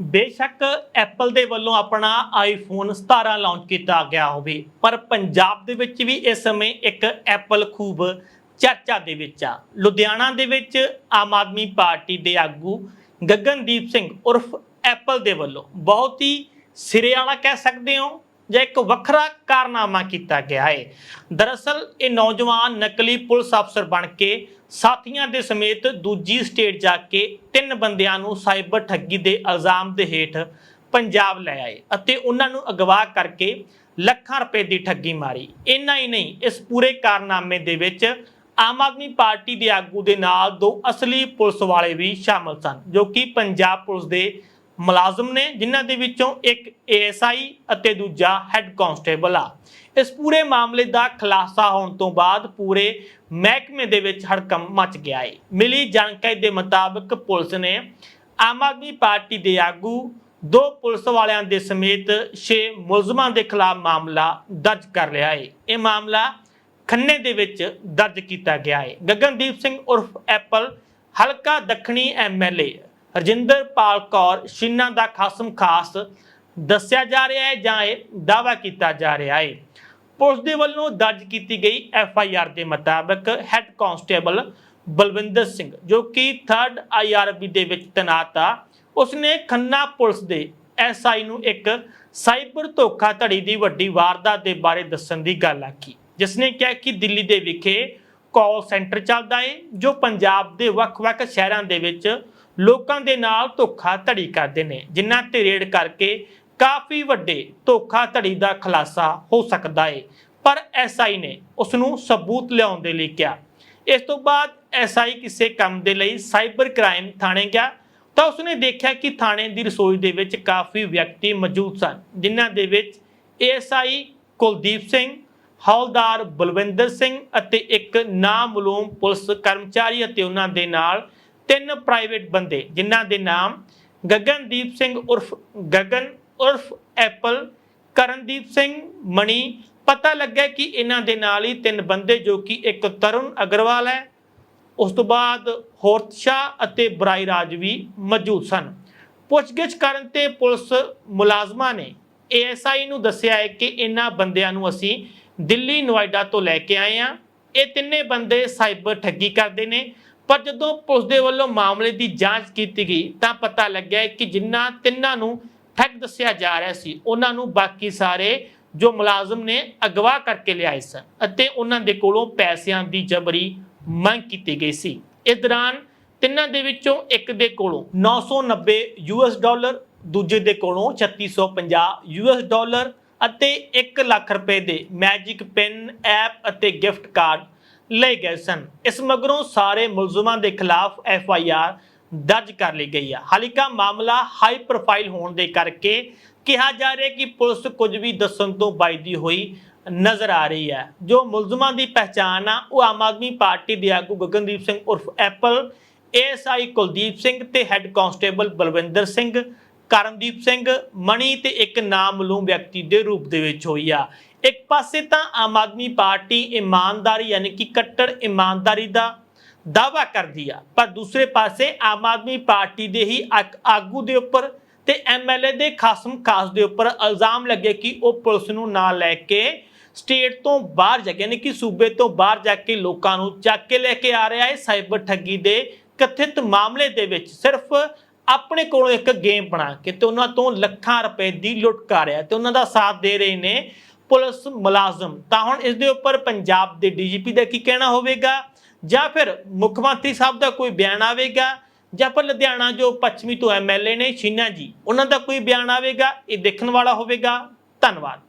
ਬੇਸ਼ੱਕ ਐਪਲ ਦੇ ਵੱਲੋਂ ਆਪਣਾ ਆਈਫੋਨ 17 ਲਾਂਚ ਕੀਤਾ ਗਿਆ ਹੋਵੇ, ਪਰ ਪੰਜਾਬ ਦੇ ਵਿੱਚ ਵੀ ਇਸ ਸਮੇਂ ਇੱਕ ਐਪਲ ਖੂਬ ਚਰਚਾ ਦੇ ਵਿੱਚ ਆ। ਲੁਧਿਆਣਾ ਦੇ ਵਿੱਚ ਆਮ ਆਦਮੀ ਪਾਰਟੀ ਦੇ ਆਗੂ ਗਗਨਦੀਪ ਸਿੰਘ ਉਰਫ ਐਪਲ ਦੇ ਵੱਲੋਂ ਬਹੁਤ ਹੀ ਸਿਰੇ ਵਾਲਾ ਕਹਿ ਸਕਦੇ ਹੋ ਜਾਂ ਇੱਕ ਵੱਖਰਾ ਕਾਰਨਾਮਾ ਕੀਤਾ ਗਿਆ ਹੈ। ਦਰਅਸਲ, ਇਹ ਨੌਜਵਾਨ ਨਕਲੀ ਪੁਲਿਸ ਅਫਸਰ ਬਣ ਕੇ ਸਾਥੀਆਂ ਦੇ ਸਮੇਤ ਦੂਜੀ ਸਟੇਟ ਜਾ ਕੇ ਤਿੰਨ ਬੰਦਿਆਂ ਨੂੰ ਸਾਈਬਰ ਠੱਗੀ ਦੇ ਇਲਜ਼ਾਮ ਦੇ ਹੇਠ ਪੰਜਾਬ ਲੈ ਆਏ ਅਤੇ ਉਹਨਾਂ ਨੂੰ ਅਗਵਾ ਕਰਕੇ ਲੱਖਾਂ ਰੁਪਏ ਦੀ ਠੱਗੀ ਮਾਰੀ। ਇੰਨਾ ਹੀ ਨਹੀਂ, ਇਸ ਪੂਰੇ ਕਾਰਨਾਮੇ ਦੇ ਵਿੱਚ ਆਮ ਆਦਮੀ ਪਾਰਟੀ ਦੇ ਆਗੂ ਦੇ ਨਾਲ ਦੋ ਅਸਲੀ ਪੁਲਿਸ ਵਾਲੇ ਵੀ ਸ਼ਾਮਲ ਸਨ, ਜੋ ਕਿ ਪੰਜਾਬ ਪੁਲਿਸ ਦੇ ਮੁਲਾਜ਼ਮ ਨੇ, ਜਿਨ੍ਹਾਂ ਦੇ ਵਿੱਚੋਂ ਇੱਕ ਏਐਸਆਈ ਅਤੇ ਦੂਜਾ ਹੈੱਡ ਕਾਂਸਟੇਬਲ ਆ। ਇਸ ਪੂਰੇ ਮਾਮਲੇ ਦਾ ਖੁਲਾਸਾ ਹੋਣ ਤੋਂ ਬਾਅਦ ਪੂਰੇ ਮਹਿਕਮੇ ਦੇ ਵਿੱਚ ਹੜਕੰਪ ਮਚ ਗਿਆ ਹੈ ਮਿਲੀ ਜਾਣਕਾਰੀ ਦੇ ਮੁਤਾਬਕ ਪੁਲਿਸ ਨੇ ਆਮ ਆਦਮੀ ਪਾਰਟੀ ਦੇ ਆਗੂ, ਦੋ ਪੁਲਿਸ ਵਾਲਿਆਂ ਦੇ ਸਮੇਤ 6 ਮੁਲਜ਼ਮਾਂ ਦੇ ਖਿਲਾਫ ਮਾਮਲਾ ਦਰਜ ਕਰ ਲਿਆ ਏ। ਇਹ ਮਾਮਲਾ ਖੰਨੇ ਦੇ ਵਿੱਚ ਦਰਜ ਕੀਤਾ ਗਿਆ ਏ। ਗਗਨਦੀਪ ਸਿੰਘ ਉਰਫ ਐਪਲ, ਹਲਕਾ ਦੱਖਣੀ ਐਮਐਲਏ ਰਜਿੰਦਰ ਪਾਲ ਕੌਰ ਸ਼ਿਨਾ ਦਾ ਖਾਸਮ ਖਾਸ ਦੱਸਿਆ ਜਾ ਰਿਹਾ ਹੈ ਜਾਂ ਇਹ ਦਾਵਾ ਕੀਤਾ ਜਾ ਰਿਹਾ ਹੈ। ਪੁਲਿਸ ਦੇ ਵੱਲੋਂ ਦਰਜ ਕੀਤੀ ਗਈ ਐਫ ਆਈ ਆਰ ਦੇ ਮੁਤਾਬਕ ਹੈੱਡ ਕਾਂਸਟੇਬਲ ਬਲਵਿੰਦਰ ਸਿੰਘ, ਜੋ ਕਿ 3rd ਆਈਆਰਬੀ ਦੇ ਵਿੱਚ ਤੈਨਾਤ ਆ, ਉਸਨੇ ਖੰਨਾ ਪੁਲਿਸ ਦੇ ਐਸਆਈ ਨੂੰ ਇੱਕ ਸਾਈਬਰ ਧੋਖਾਧੜੀ ਦੀ ਵੱਡੀ ਵਾਰਦਾਤ ਦੇ ਬਾਰੇ ਦੱਸਣ ਦੀ ਗੱਲ ਆਖੀ ਜਿਸ ਨੇ ਕਿਹਾ ਕਿ ਦਿੱਲੀ ਦੇ ਵਿਖੇ ਕਾਲ ਸੈਂਟਰ ਚੱਲਦਾ ਹੈ, ਜੋ ਪੰਜਾਬ ਦੇ ਵੱਖ-ਵੱਖ ਸ਼ਹਿਰਾਂ ਦੇ ਵਿੱਚ ਲੋਕਾਂ ਦੇ ਨਾਲ ਧੋਖਾਧੜੀ ਕਰਦੇ ਨੇ, ਜਿਨ੍ਹਾਂ ਤੇ ਰੇਡ ਕਰਕੇ ਕਾਫੀ ਵੱਡੇ ਧੋਖਾ ਧੜੀ ਦਾ ਖੁਲਾਸਾ ਹੋ ਸਕਦਾ ਹੈ ਪਰ ਐਸਆਈ ਨੇ ਉਸ ਨੂੰ ਸਬੂਤ ਲਿਆਉਣ ਦੇ ਲਈ ਕਿਹਾ। ਇਸ ਤੋਂ ਬਾਅਦ ਐਸਆਈ ਕਿਸੇ ਕੰਮ ਦੇ ਲਈ ਸਾਈਬਰ ਕ੍ਰਾਈਮ ਥਾਣੇ ਗਿਆ ਤਾਂ ਉਸਨੇ ਦੇਖਿਆ ਕਿ ਥਾਣੇ ਦੀ ਰਸੋਈ ਦੇ ਵਿੱਚ ਕਾਫੀ ਵਿਅਕਤੀ ਮੌਜੂਦ ਸਨ, ਜਿਨ੍ਹਾਂ ਦੇ ਵਿੱਚ ਏਐਸਆਈ ਕੁਲਦੀਪ ਸਿੰਘ ਹੌਲਦਾਰ ਬਲਵਿੰਦਰ ਸਿੰਘ ਅਤੇ ਇੱਕ ਨਾਮਲੂਮ ਪੁਲਿਸ ਕਰਮਚਾਰੀ ਅਤੇ ਉਹਨਾਂ ਦੇ ਨਾਲ ਤਿੰਨ ਪ੍ਰਾਈਵੇਟ ਬੰਦੇ, ਜਿਨ੍ਹਾਂ ਦੇ ਨਾਮ ਗਗਨਦੀਪ ਸਿੰਘ ਉਰਫ, ਗਗਨ ਉਰਫ ਐਪਲ, ਕਰਨਦੀਪ ਸਿੰਘ ਮਣੀ। ਪਤਾ ਲੱਗਾ ਕਿ ਇਹਨਾਂ ਦੇ ਨਾਲ ਹੀ ਤਿੰਨ ਬੰਦੇ, ਜੋ ਕਿ ਇੱਕ ਤਰੁਣ ਅਗਰਵਾਲ ਹੈ। ਉਸ ਤੋਂ ਬਾਅਦ ਹੋਰਤਸ਼ਾ ਅਤੇ ਬਰਾਈ ਰਾਜ ਵੀ ਮੌਜੂਦ ਸਨ। ਪੁੱਛਗਿੱਛ ਕਰਨ ਤੇ ਪੁਲਿਸ ਮੁਲਾਜ਼ਮਾਂ ਨੇ ਏਐਸਆਈ ਨੂੰ ਦੱਸਿਆ ਹੈ ਕਿ ਇਹਨਾਂ ਬੰਦਿਆਂ ਨੂੰ ਅਸੀਂ ਦਿੱਲੀ, ਨੋਇਡਾ ਤੋਂ ਲੈ ਕੇ ਆਏ ਆ ਇਹ ਤਿੰਨੇ ਬੰਦੇ ਸਾਈਬਰ ਠੱਗੀ ਕਰਦੇ ਨੇ। ਪਰ ਜਦੋਂ ਪੁਲਿਸ ਦੇ ਵੱਲੋਂ ਮਾਮਲੇ ਦੀ ਜਾਂਚ ਕੀਤੀ ਗਈ, ਤਾਂ ਪਤਾ ਲੱਗਿਆ ਕਿ ਜਿਨ੍ਹਾਂ ਤਿੰਨਾਂ ਨੂੰ ਠੱਗ ਦੱਸਿਆ ਜਾ ਰਿਹਾ ਸੀ, ਉਹਨਾਂ ਨੂੰ ਬਾਕੀ ਸਾਰੇ ਜੋ ਮੁਲਾਜ਼ਮ ਨੇ ਅਗਵਾ ਕਰਕੇ ਲਿਆਏ ਸਨ ਅਤੇ ਉਹਨਾਂ ਦੇ ਕੋਲੋਂ ਪੈਸਿਆਂ ਦੀ ਜਬਰੀ ਮੰਗ ਕੀਤੀ ਗਈ ਸੀ। ਇਸ ਦੌਰਾਨ ਤਿੰਨਾਂ ਦੇ ਵਿੱਚੋਂ ਇੱਕ ਦੇ ਕੋਲੋਂ 990 ਯੂਐਸ ਡਾਲਰ, ਦੂਜੇ ਦੇ ਕੋਲੋਂ 3650 ਯੂਐਸ ਡਾਲਰ ਅਤੇ 1 ਲੱਖ ਰੁਪਏ ਦੇ ਮੈਜਿਕ ਪੈਨ, ਐਪ ਅਤੇ ਗਿਫਟ ਕਾਰਡ ਲਏ ਗਏ ਸਨ। ਇਸ ਮਗਰੋਂ ਸਾਰੇ ਮੁਲਜ਼ਮਾਂ ਦੇ ਖਿਲਾਫ ਐਫ ਆਈ ਆਰ ਦਰਜ ਕਰ ਲਈ ਗਈ ਹੈ ਹਾਲਾਂਕਿ ਮਾਮਲਾ ਹਾਈ ਪ੍ਰੋਫਾਈਲ ਹੋਣ ਦੇ ਕਰਕੇ ਕਿਹਾ ਜਾ ਰਿਹਾ ਕਿ ਪੁਲਿਸ ਕੁਝ ਵੀ ਦੱਸਣ ਤੋਂ ਬਾਈਦੀ ਹੋਈ ਨਜ਼ਰ ਆ ਰਹੀ ਹੈ। ਜੋ ਮੁਲਜ਼ਮਾਂ ਦੀ ਪਹਿਚਾਣ ਆ, ਉਹ ਆਮ ਆਦਮੀ ਪਾਰਟੀ ਦੇ ਆਗੂ ਗਗਨਦੀਪ ਸਿੰਘ ਉਰਫ ਐਪਲ ਏਐਸਆਈ ਕੁਲਦੀਪ ਸਿੰਘ ਤੇ ਹੈੱਡ ਕਾਂਸਟੇਬਲ ਬਲਵਿੰਦਰ ਸਿੰਘ, ਕਰਨਦੀਪ ਸਿੰਘ, ਮਣੀ ਤੇ ਇੱਕ ਨਾਮਲੂਮ ਵਿਅਕਤੀ ਦੇ ਰੂਪ ਦੇ ਵਿੱਚ ਹੋਈ ਆ। ਇੱਕ ਪਾਸੇ ਤਾਂ ਆਮ ਆਦਮੀ ਪਾਰਟੀ ਇਮਾਨਦਾਰੀ ਯਾਨੀ ਕਿ ਕੱਟੜ ਇਮਾਨਦਾਰੀ ਦਾ ਦਾਵਾ ਕਰਦੀ ਆ, ਪਰ ਦੂਸਰੇ ਪਾਸੇ ਆਮ ਆਦਮੀ ਪਾਰਟੀ ਦੇ ਹੀ ਆਗੂ ਦੇ ਉੱਪਰ ਤੇ ਐਮਐਲਏ ਦੇ ਖਾਸਮ ਖਾਸ ਦੇ ਉੱਪਰ ਇਲਜ਼ਾਮ ਲੱਗੇ ਕਿ ਉਹ ਪੁਲਿਸ ਨੂੰ ਨਾਲ ਲੈ ਕੇ ਸਟੇਟ ਤੋਂ ਬਾਹਰ ਜਾ ਕੇ, ਯਾਨੀ ਕਿ ਸੂਬੇ ਤੋਂ ਬਾਹਰ ਜਾ ਕੇ ਲੋਕਾਂ ਨੂੰ ਚੱਕ ਕੇ ਲੈ ਕੇ ਆ ਰਿਹਾ ਹੈ ਸਾਈਬਰ ਠੱਗੀ ਦੇ ਕਥਿਤ ਮਾਮਲੇ ਦੇ ਵਿੱਚ। ਸਿਰਫ ਆਪਣੇ ਕੋਲੋਂ ਇੱਕ ਗੇਮ ਬਣਾ ਕੇ ਤੇ ਉਹਨਾਂ ਤੋਂ ਲੱਖਾਂ ਰੁਪਏ ਦੀ ਲੁੱਟ ਕਰ ਰਿਹਾ ਤੇ ਉਹਨਾਂ ਦਾ ਸਾਥ ਦੇ ਰਹੇ ਨੇ ਪੁਲਿਸ ਮੁਲਾਜ਼ਮ। ਤਾਂ ਹੁਣ ਇਸ ਦੇ ਉੱਪਰ ਪੰਜਾਬ ਦੇ ਡੀਜੀਪੀ ਦਾ ਕੀ ਕਹਿਣਾ ਹੋਵੇਗਾ? ਜਾਂ ਫਿਰ ਮੁੱਖ ਮੰਤਰੀ ਸਾਹਿਬ ਦਾ ਕੋਈ ਬਿਆਨ ਆਵੇਗਾ? ਜਾਂ ਫਿਰ ਲੁਧਿਆਣਾ ਜੋ ਪੱਛਮੀ ਤੋਂ ਐਮਐਲਏ ਨੇ ਸ਼ੀਨਾ ਜੀ, ਉਹਨਾਂ ਦਾ ਕੋਈ ਬਿਆਨ ਆਵੇਗਾ? ਇਹ ਦੇਖਣ ਵਾਲਾ ਹੋਵੇਗਾ। ਧੰਨਵਾਦ।